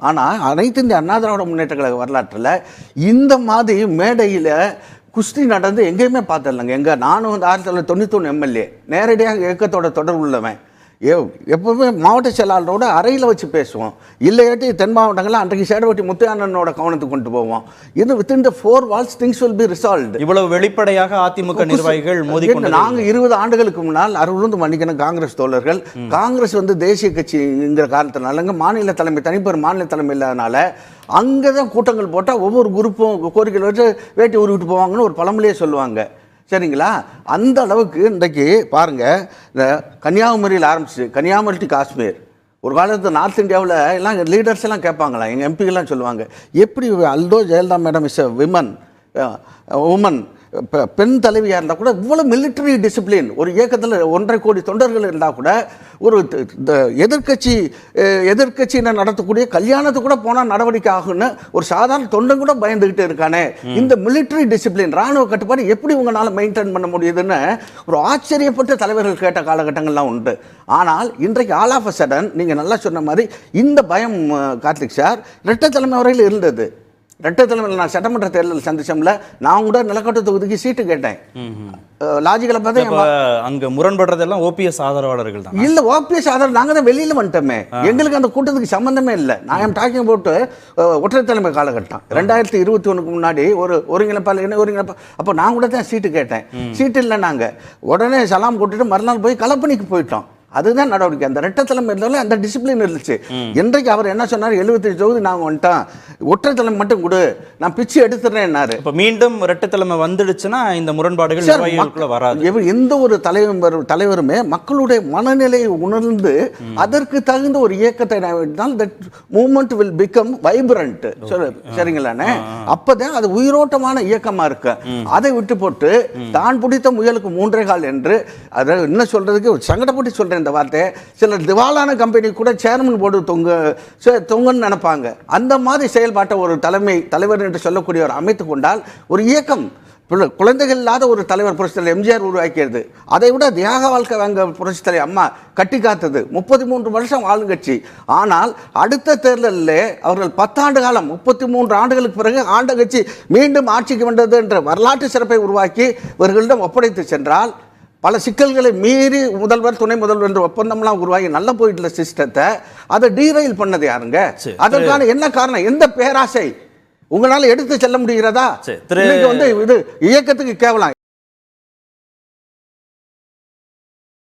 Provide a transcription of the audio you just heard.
ஆனால் அனைத்து இந்திய அண்ணா திராவிட முன்னேற்ற கழக வரலாற்றில் இந்த மாதிரி மேடையில் குஸ்தி நடந்து எங்கேயுமே பார்த்துடலங்க. எங்கே நானும் வந்து ஆயிரத்தி தொள்ளாயிரத்தி தொண்ணூத்தொன்று எம்எல்ஏ நேரடியாக இயக்கத்தோட தொடர்பு உள்ளவன் எப்பவுமே மாவட்ட செயலாளரோட அறையில் வச்சு பேசுவோம். இல்லையாட்டி தென் மாவட்டங்களில் அன்றைக்கு சேடவட்டி முத்தையானனோட கவனத்துக்கு கொண்டு போவோம். இது within the four walls things will be resolved இவ்வளவு வெளிப்படையாக அதிமுக நிர்வாகிகள் மோதி ஏங்க, நாங்க இருபது ஆண்டுகளுக்கு முன்னால் அறுபது மன்னிக்கணும் காங்கிரஸ் தோழர்கள். காங்கிரஸ் வந்து தேசிய கட்சிங்கிற காரணத்தினாலங்க மாநில தலைமை தனிப்பெரும் மாநில தலைமை இல்லாதனால அங்கே தான் கூட்டங்கள் போட்டால் ஒவ்வொரு குரூப்பும் கோரிக்கை வச்சு வேட்டி உருவிட்டு போவாங்கன்னு ஒரு பழமொழியே சொல்லுவாங்க. சரிங்களா? அந்த அளவுக்கு இன்றைக்கு பாருங்கள் இந்த கன்னியாகுமரியில் ஆரம்பிச்சு கன்னியாகுமரி டு காஷ்மீர். ஒரு காலத்தில் நார்த் இந்தியாவில் எல்லாம் லீடர்ஸ் எல்லாம் கேட்பாங்களா? எங்கள் எம்பிகள்லாம் சொல்லுவாங்க. எப்படி although Jayalalithaa madam is a women woman பெண் தலைவியாக இருந்தால் கூட இவ்வளோ மிலிட்டரி டிசிப்ளின் ஒரு இயக்கத்தில் ஒன்றரை கோடி தொண்டர்கள் இருந்தால் கூட ஒரு அஹ், எதிர்க்கட்சியினர் நடத்தக்கூடிய கல்யாணத்துக்கு கூட போனால் நடவடிக்கை ஆகும்னு ஒரு சாதாரண தொண்டன் கூட பயந்துகிட்டு இருக்கானே. இந்த மிலிட்டரி டிசிப்ளின் ராணுவ கட்டுப்பாடு எப்படி உங்களால் மெயின்டைன் பண்ண முடியுதுன்னு ஒரு ஆச்சரியப்பட்ட தலைவர்கள் கேட்ட காலகட்டங்கள்லாம் உண்டு. ஆனால் இன்றைக்கு ஆல் ஆஃப் அ சடன் நீங்கள் நல்லா சொன்ன மாதிரி இந்த பயம் கார்த்திக் சார் இரட்டை தலைமை வரையில் இருந்தது. ரெட்டை தலைமையில் நான் சட்டமன்ற தேர்தல் சந்திச்சோம்ல நான் கூட நிலக்கோட்டை தொகுதிக்கு சீட்டு கேட்டேன். லாஜிக்கலை பார்த்தா அங்க முரண்படுறதெல்லாம் ஓபிஎஸ் ஆதரவாளர்கள் தான். இல்ல ஓபிஎஸ் ஆதரவு நாங்க தான் வெளியில வந்துட்டோமே. எங்களுக்கு அந்த கூட்டத்துக்கு சம்பந்தமே இல்லை. நான் எம் டாக்கிங் போட்டு ஒற்றை தலைமை காலகட்டம். ரெண்டாயிரத்தி இருபத்தி ஒண்ணுக்கு முன்னாடி ஒரு ஒருங்கிணைப்பாளர் என்ன ஒருங்கிணைப்பா அப்போ நான் கூட தான் சீட்டு கேட்டேன். சீட்டு இல்லை நாங்க. உடனே சலாம் போட்டுட்டு மறுநாள் போய் களப்பணிக்கு போயிட்டோம். அதுதான் நடவடிக்கை. அந்த ரெட்டை தலைமை இருந்தாலும் அந்த டிசிப்ளின் இருந்துச்சு. இன்றைக்கு அவர் என்ன சொன்னார்? எழுபத்தஞ்சு தொகுதி நாங்கள் வந்துட்டோம். ஒற்றை தலைமை மட்டும் கொடு. நான் பிச்சு எடுத்துறேன்னாரு. இப்ப மீண்டும் இரட்டை தலைமை வந்துடுச்சுன்னா இந்த முரண்பாடுகள் வராது. எந்த ஒரு தலைவர் தலைவருமே மக்களுடைய மனநிலையை உணர்ந்து அதற்கு தகுந்த ஒரு இயக்கத்தை that movement will become vibrant சரிங்களாண்ணே? அப்பதான் அது உயிரோட்டமான இயக்கமா இருக்கு. அதை விட்டு போட்டு தான் பிடித்த முயலுக்கு மூன்றே கால் என்று அதை என்ன சொல்றதுக்கு சங்கடப்பட்டு சொல்றேன். இந்த வார்த்தை. சிலர் திவாலான கம்பெனி கூட சேர்மன் போர்டு தொங்கு தொங்குன்னு தொங்கன்னு நினைப்பாங்க. அந்த மாதிரி செயல்பாட்டை ஒரு தலைமை தலைவர் என்று சொல்லக்கூடியவர் அமைத்து கொண்டால் ஒரு இயக்கம் குழந்தைகள் இல்லாத ஒரு தலைவர் புரட்சித்தலை எம்ஜிஆர் உருவாக்கியது. அதை விட தியாக வாழ்க்கை வாங்க புரட்சித்தலை அம்மா கட்டி காத்தது. முப்பத்தி மூன்று வருஷம் ஆளுங்கட்சி. ஆனால் அடுத்த தேர்தலில் அவர்கள் பத்தாண்டு காலம் முப்பத்தி மூன்று ஆண்டுகளுக்கு பிறகு ஆண்ட கட்சி மீண்டும் ஆட்சிக்கு வந்தது என்ற வரலாற்று சிறப்பை உருவாக்கி இவர்களிடம் ஒப்படைத்து சென்றால் பல சிக்கல்களை மீறி முதல்வர் துணை முதல்வர் என்ற ஒப்பந்தம்லாம் உருவாகி நல்லா போயிட்டுல சிஸ்டத்தை. அதை டீரைல் பண்ணது யாருங்க. அதற்கான என்ன காரணம்? எந்த பேராசை? உங்களால எடுத்து செல்ல முடிகிறதா? வந்து இது இயக்கத்துக்கு கேவலம்.